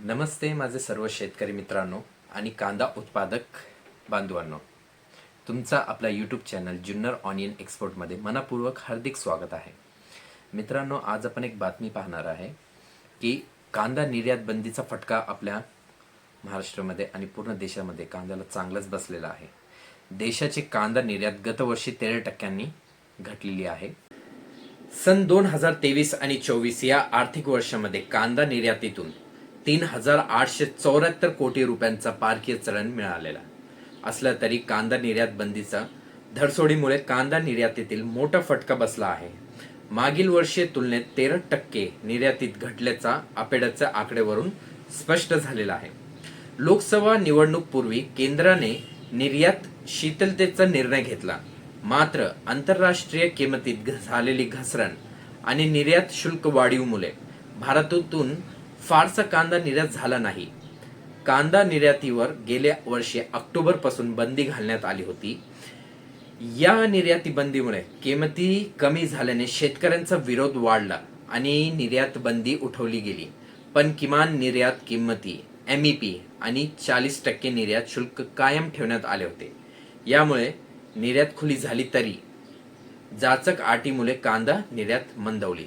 नमस्ते माझे सर्व शेतकरी मित्रांनो आणि कांदा उत्पादक बांधवांनो. तुमचा आपला यूट्यूब चॅनल जुन्नर ऑनियन एक्सपोर्टमध्ये मनापूर्वक हार्दिक स्वागत आहे. मित्रांनो आज आपण एक बातमी पाहणार आहे की कांदा निर्यात बंदीचा फटका आपल्या महाराष्ट्रामध्ये आणि पूर्ण देशामध्ये कांद्याला चांगलाच बसलेला आहे. देशाची कांदा निर्यात गतवर्षी तेरा टक्क्यांनी घटलेली आहे. सन दोन हजार तेवीस आणि चोवीस या आर्थिक वर्षामध्ये कांदा निर्यातीतून तीन हजार आठशे चौऱ्याहत्तर कोटी रुपयांचा पारकीय चलन मिळालेला. असला तरी कांदा निर्यात बंदीचा धडसोडीमुळे कांदा निर्यातीतील मोठा फटका बसला आहे. मागील वर्षी तुलनेत तेरा टक्के निर्यातीत घटल्याचा आपेडाच्या आकडेवरून स्पष्ट झालेला आहे. लोकसभा निवडणूक पूर्वी केंद्राने निर्यात शीतलतेचा निर्णय घेतला. मात्र आंतरराष्ट्रीय किमतीत घ- झालेली घसरण आणि निर्यात शुल्क वाढीवमुळे भारतातून फारसा कांदा निर्यात झाला नाही. कांदा निर्यातीवर गेल्या वर्षी ऑक्टोबरपासून बंदी घालण्यात आली होती. या निर्याती बंदीमुळे किमती कमी झाल्याने शेतकऱ्यांचा विरोध वाढला आणि निर्यात बंदी उठवली गेली. पण किमान निर्यात किंमती एम ई पी आणि चाळीस टक्के निर्यात शुल्क कायम ठेवण्यात आले होते. यामुळे निर्यात खुली झाली तरी जाचक आटीमुळे कांदा निर्यात मंदवली.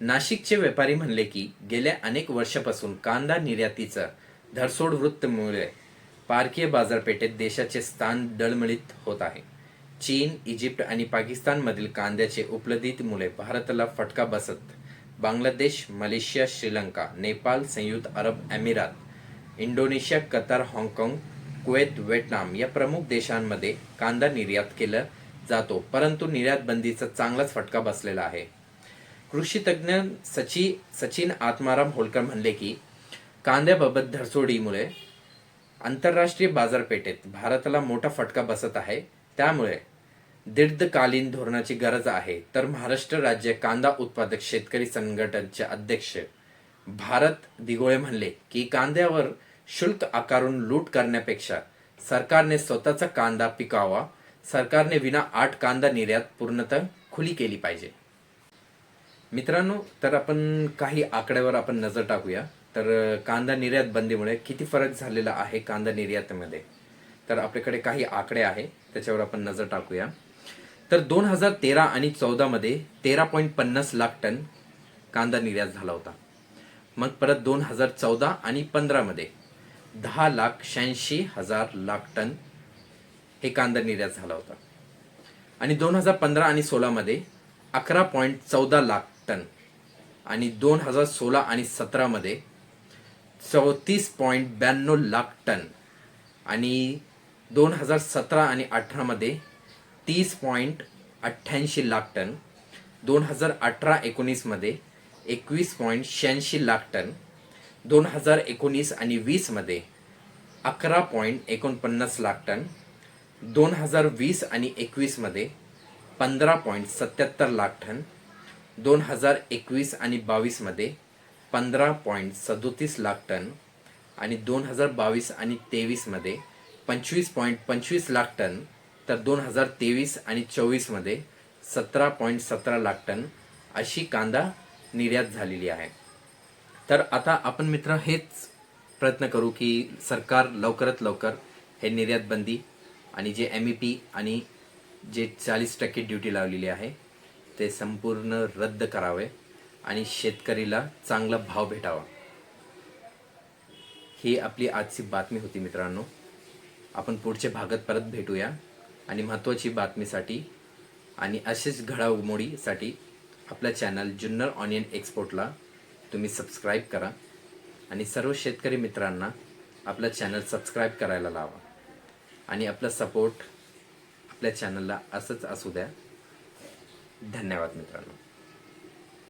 नाशिकचे व्यापारी म्हणले की गेल्या अनेक वर्षापासून कांदा निर्यातीचं धरसोड वृत्तमुळे पारकीय बाजारपेठेत देशाचे स्थान डळमळीत होत आहे. चीन इजिप्त आणि पाकिस्तानमधील कांद्याचे उपलब्धीमुळे भारताला फटका बसत बांगलादेश मलेशिया श्रीलंका नेपाळ संयुक्त अरब अमिरात इंडोनेशिया कतार हाँगकाँग कुवेत व्हिएटनाम या प्रमुख देशांमध्ये कांदा निर्यात केला जातो. परंतु निर्यात बंदीचा चांगलाच फटका बसलेला आहे. कृषी तज्ञ सची सचिन आत्माराम होलकर म्हणले की कांद्याबाबत धरसोडीमुळे आंतरराष्ट्रीय बाजारपेठेत भारताला मोठा फटका बसत आहे. त्यामुळे दीर्घकालीन धोरणाची गरज आहे. तर महाराष्ट्र राज्य कांदा उत्पादक शेतकरी संघटनेचे अध्यक्ष भारत दिगोळे म्हणले की कांद्यावर शुल्क आकारून लूट करण्यापेक्षा सरकारने स्वतःचा कांदा पिकावा. सरकारने विना आठ कांदा निर्यात पूर्णतः खुली केली पाहिजे. मित्रांनो तर आपण काही आकड्यावर आपण नजर टाकूया. तर कांदा निर्यात बंदीमुळे किती फरक झालेला आहे कांदा निर्यातीमध्ये? तर आपल्याकडे काही आकडे आहे त्याच्यावर आपण नजर टाकूया. तर दोन हजार तेरा आणि चौदामध्ये तेरा पॉईंट पन्नास लाख टन कांदा निर्यात झाला होता. मग परत दोन हजार चौदा आणि पंधरामध्ये दहा लाख शहाऐंशी हजार लाख टन हे कांदा निर्यात झाला होता. आणि दोन हजार पंधरा आणि सोळामध्ये अकरा पॉईंट चौदा लाख टन. आणि दोन हजार सोळा आणि सतरामध्ये चौतीस पॉईंट ब्याण्णव लाख टन. आणि दोन हजार सतरा आणि अठरामध्ये तीस पॉईंट अठ्ठ्याऐंशी लाख टन. दोन हजार अठरा एकोणीसमध्ये एकवीस पॉईंट शहाऐंशी लाख टन. दोन हजार एकोणीस आणि वीसमध्ये अकरा पॉईंट एकोणपन्नास लाख टन. दोन हजार वीस आणि एकवीसमध्ये पंधरा पॉईंट सत्याहत्तर लाख टन. दोन हजार एकवीस आणि बावीसमध्ये पंधरा पॉईंट सदोतीस लाख टन आणि दोन हजार बावीस आणि तेवीसमध्ये पंचवीस पॉईंट पंचवीस लाख टन तर दोन हजार तेवीस आणि चोवीसमध्ये सतरा पॉईंट सतरा लाख टन अशी कांदा निर्यात झालेली आहे. तर आता आपण मित्र हेच प्रयत्न करू की सरकार लवकरात लवकर हे निर्यात बंदी आणि जे एम ई पी आणि जे चाळीस टक्के ड्युटी लावलेली आहे ते संपूर्ण रद्द करावे आणि शेतकरीला चांगला भाव भेटावा. ही आपली आजची बातमी होती मित्रांनो. आपण पुढच्या भागात परत भेटूया आणि महत्त्वाची बातमीसाठी आणि असेच घडामोडीसाठी आपल्या चॅनल जुन्नर ऑनियन एक्सपोर्टला तुम्ही सबस्क्राईब करा आणि सर्व शेतकरी मित्रांना आपलं चॅनल सबस्क्राईब करायला लावा. आणि आपला सपोर्ट आपल्या चॅनलला असंच असू द्या. धन्यवाद मित्रांनो.